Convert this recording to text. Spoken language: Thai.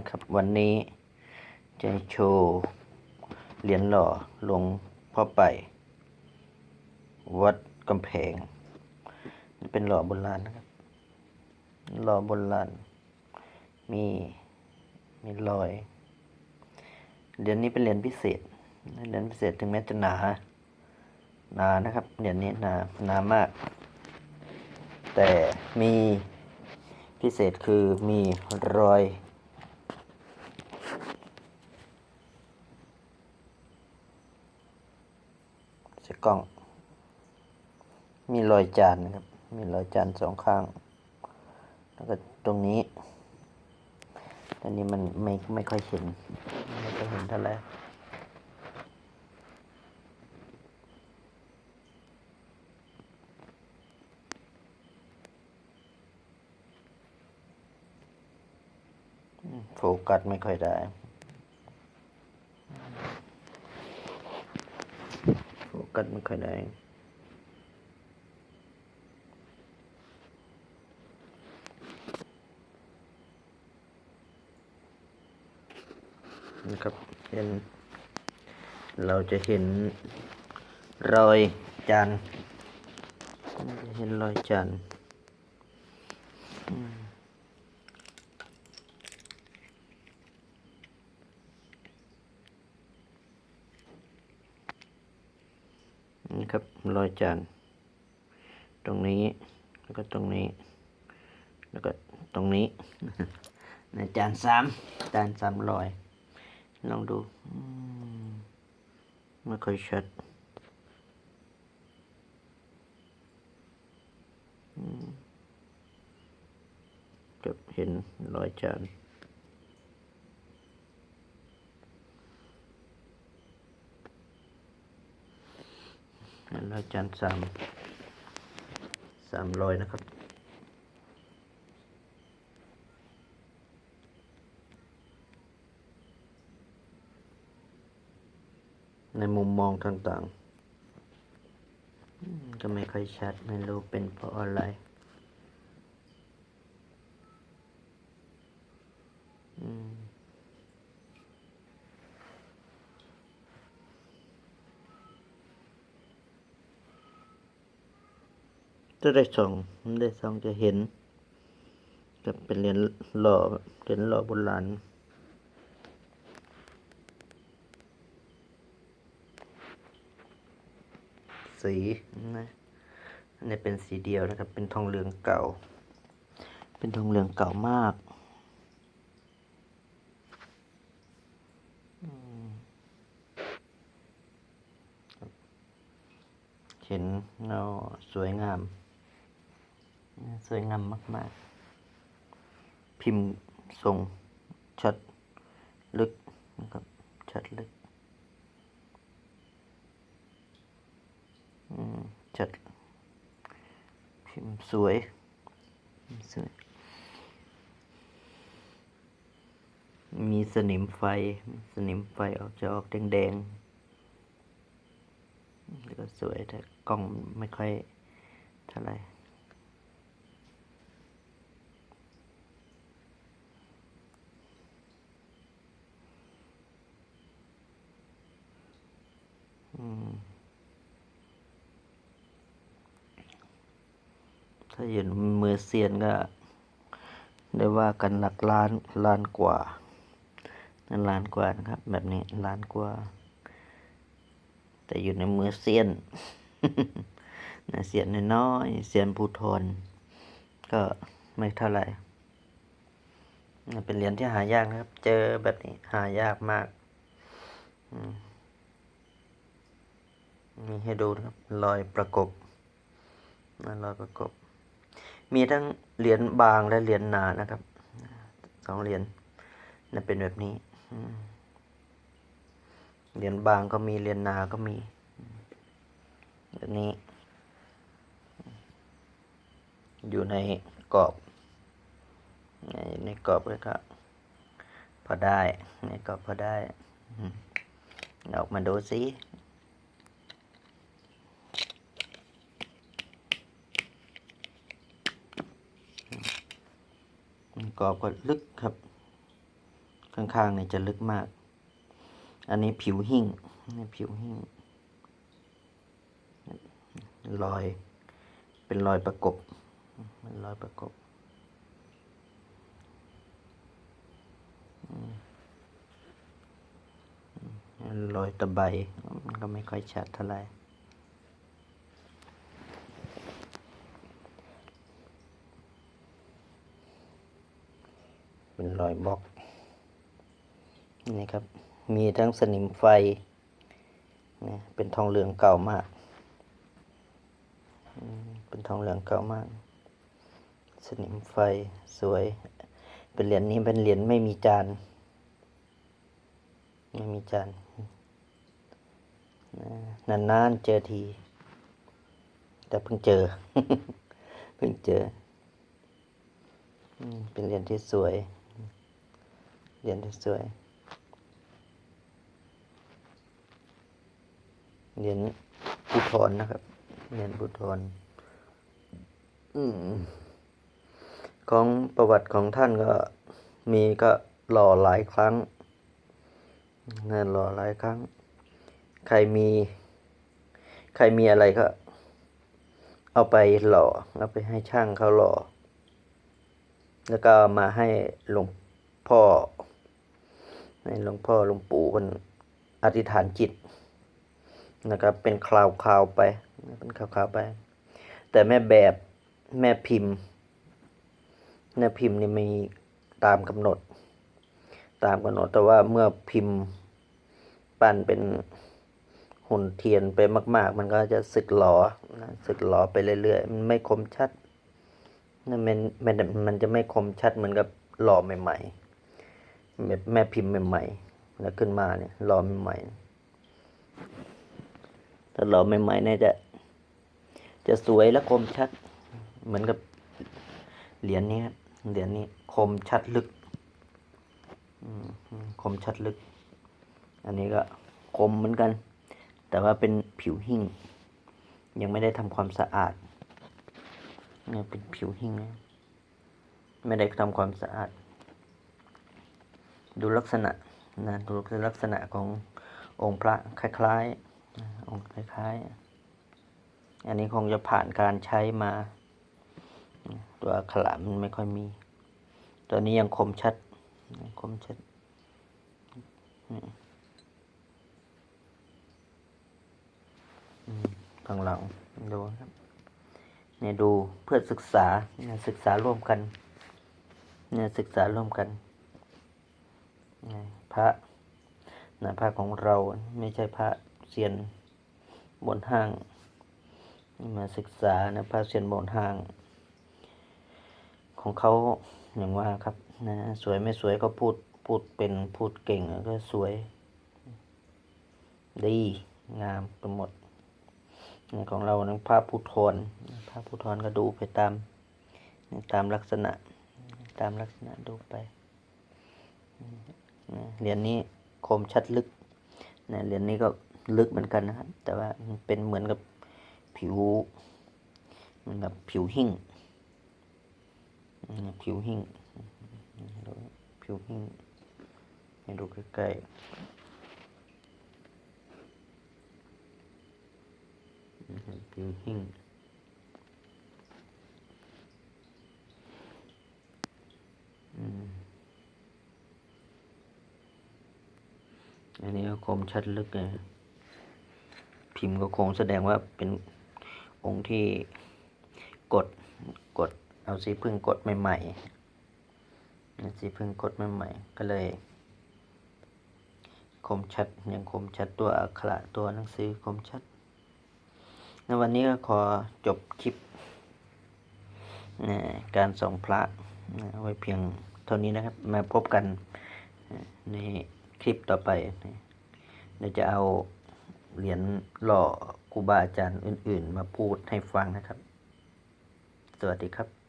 นะครับ วันนี้จะโชว์เหรียญหล่อหลวงพ่อไป วัดกำแพง เป็นหล่อโบราณนะครับ หล่อโบราณมีมีรอยเหรียญนี้เป็นเหรียญพิเศษเหรียญพิเศษถึงแม้จะหนาหนานะครับเหรียญนี้หนาหนามาก แต่มีพิเศษคือมีรอย ใส่ กล้อง มีรอยจานนะครับ มีรอยจานสองข้าง แล้วก็ตรงนี้ตอนนี้มันไม่ไม่ค่อยเห็น ไม่ค่อยเห็นเท่าไหร่โฟกัสไม่ค่อยได้ โฟ กัสไม่ค่อยได้นะครับเห็นเราจะเห็นรอยจานจะเห็นรอยจานอืม ครับ รอยจาน ตรงนี้ แล้วก็ตรงนี้ แล้วก็ตรงนี้ในจานสามจานสามรอย ลองดู ไม่ค่อยชัดอืมจะเห็นรอยจาน เห็นอาจานสามสามรอยนะครับในมุมมองต่างๆก็ไม่ค่อยชัด ไม่รู้เป็นเพราะอะไร จะได้ส่องได้ส่องจะเห็นกับเป็นเหรียญหล่อเหรียญหล่อโบราณสีนะอันนี้เป็นสีเดียวนะครับ เป็นทองเหลืองเก่า เป็นทองเหลืองเก่ามากเห็นเนาสวยงาม สวยงามมาก ๆ พิมพ์ทรงชัดลึกนะครับ ชัดลึกอืมจัด พิมพ์สวย สวย มีสนิมไฟ สนิมไฟออกจะออกแดงๆแล้วก็สวยแต่กล้องไม่ค่อยเท่าไหร่ ถ้าอยู่ในมือเซียนก็ ได้ว่ากันหลักล้านล้านกว่านั่นล้านกว่านะครับ แบบนี้ล้านกว่า แต่อยู่ในมือเซียนนะเซียนน้อยเซียนภูทรก็ไม่เท่าไหร่เป็นเหรียญที่หายากนะครับ เจอแบบนี้หายากมาก อืม มีให้ดูนะครับรอยประกบนั่นรอยประกบ มีทั้งเหรียญบางและเหรียญหนานะครับสองเหรียญนั่นเป็นแบบนี้เหรียญบางก็มีเหรียญหนาก็มีแบบนี้ อยู่ในกรอบ ในในกรอบเลยครับพอได้ในกรอบพอได้อออกมาดูสิ กรอบก็ลึกครับ ข้างๆเนี่ยจะลึกมาก อันนี้ผิวหิ้งนี่ผิวหิ้งรอย เป็นรอยประกบเป็นรอยประกบอืมอืมรอยตะไบมันก็ไม่ค่อยชัดเท่าไหร่ เป็นรอยบล็อกนี่ครับ มีทั้งสนิมไฟนะเป็นทองเหลืองเก่ามาก เป็นทองเหลืองเก่ามาก สนิมไฟสวย เป็นเหรียญนี้เป็นเหรียญไม่มีจาน ไม่มีจานนานๆเจอที แต่เพิ่งเจอ เพิ่งเจอ เป็นเหรียญที่สวย เหรียญสวยเหรียญภูทรนะครับเหรียญภูทรอของประวัติของท่านก็มีก็หล่อหลายครั้งนะหล่อหลายครั้ง ใครมี ใครมีอะไรก็ เอาไปหล่อเอาไปให้ช่างเขาหล่อ แล้วก็มาให้หลวงพ่อ ให้หลวงพ่อหลวงปู่มันอธิษฐานจิตนะครับ เป็นคราวคราวๆไปเป็นคราวคราวๆไป แต่แม่แบบแม่พิมพ์แม่พิมพ์นี่มีตามกำหนด ตามกำหนดแต่ว่าเมื่อพิมพ์ปั้นเป็นหุ่นเทียนไปมาก ๆ มันก็จะสึกหลอนะสึกหลอไปเรื่อยๆมันไม่คมชัดนั่นมันมันมันจะไม่คมชัดเหมือนกับหล่อใหม่ ๆ แบบแม่พิมพ์ใหม่ๆแล้วขึ้นมาเนี่ยหล่อใหม่ๆถ้าหล่อใหม่ๆเนี่ยจะ จะสวยและคมชัด เหมือนกับเหรียญนี้เหรียญนี้คมชัดลึกคมชัดลึก อันนี้ก็คมเหมือนกัน แต่ว่าเป็นผิวหิ้งยังไม่ได้ทำความสะอาดเนี่ยเป็นผิวหิ้งนะไม่ได้ทำความสะอาด ดูลักษณะนะดูลักษณะขององค์พระคล้ายๆองค์คล้ายๆ อันนี้คงจะผ่านการใช้มา ตัวอักขระมันไม่ค่อยมี ตัวนี้ยังคมชัดคมชัดข้างหลังดูครับเนี่ยดูเพื่อศึกษาเนี่ยศึกษาร่วมกันเนี่ยศึกษาร่วมกัน พระนะพระของเราไม่ใช่พระเซียนบนห้าง มาศึกษานะพระเซียนบนห้าง ของเขาอย่างว่าครับนะสวยไม่สวยก็พูดพูดเป็นพูดเก่งก็สวย ดีงามไปหมดนี่ของเรานะพระพุทธรพระพุทธรก็ดูไปตามตามลักษณะ ตามลักษณะดูไป เหรียญนี้คมชัดลึกนะเหรียญนี้ก็ลึกเหมือนกันนะครับ แต่ว่ามันเป็นเหมือนกับผิวเหมือนกับผิวหิ้งผิวหิ้งผิวหิ้งให้ดูใกล้ๆผิวหิ้งอืมอันนี้ก็ค มชัดลึกเลยพิมพ์ก็คงแสดงว่าเป็นองค์ที่กดกดเอาสีพึ่งกดใหม่ๆสีพึ่งกดใหม่ๆก็เลย คมชัดยังคมชัดตัวอักขระตัวหนังสือคมชัดในวันนี้ก็ขอจบคลิปการส่องพระนะไว้เพียงเท่านี้นะครับ มาพบกันในคลิปต่อไปนะ เดี๋ยวจะเอาเหรียญหล่อครูบาอาจารย์อื่น ๆ มาพูดให้ฟังนะครับ สวัสดีครับ